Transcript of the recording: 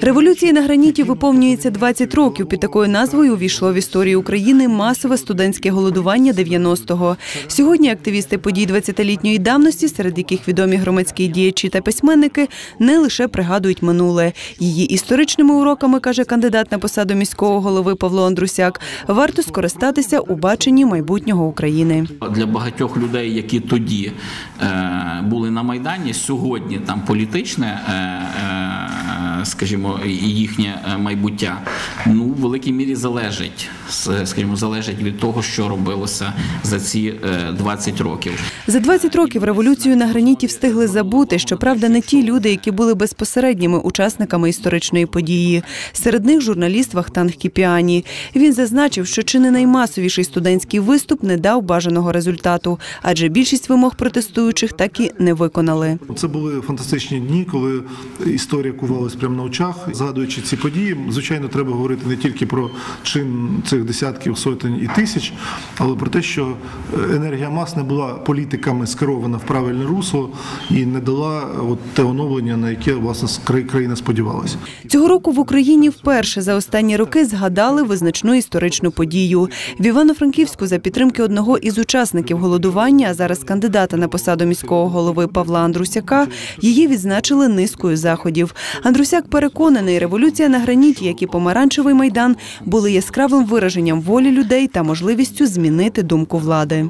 Революції на граніті виповнюється 20 років. Під такою назвою увійшло в історію України масове студентське голодування 90-го. Сьогодні активісти подій 20-літньої давності, серед яких відомі громадські діячі та письменники, не лише пригадують минуле. Її історичними уроками, каже кандидат на посаду міського голови Павло Андрусяк, варто скористатися у баченні майбутнього України. Для багатьох людей, які тоді е, були на майдані, сьогодні там політичне, е, е, скажімо, їхнє е, майбуття, ну в великій мірі залежить, скажімо, залежить від того, що робилося за ці е, 20 років. За 20 років революцію на граніті встигли забути. Щоправда, не ті люди, які були безпосередніми учасниками історичної події. Серед них журналіст Вахтанг Кіпіані. Він зазначив, що чи не наймасовіший студентський виступ не дав бажаного результату, адже більшість вимог протестуючих так і не виконали. Це були фантастичні дні, коли історія кувалась прямо на очах. Згадуючи ці події, звичайно, треба говорити не тільки про чин цих десятків, сотень і тисяч, але про те, що енергія мас не була політиками скерована в правильне русло і не дала от те оновлення, на яке власне країна сподівалася. Цього року в Україні вперше за останні роки згадали визначну історичну подію. В Івано-Франківську за підтримки одного із учасників голодування, а зараз кандидата на посаду міського голови Павла Андрусяка, її відзначили низкою заходів. Андрусяк переконаний, революція на граніті, як і помаранчевий майдан, були яскравим вираженням волі людей та можливістю змінити думку влади.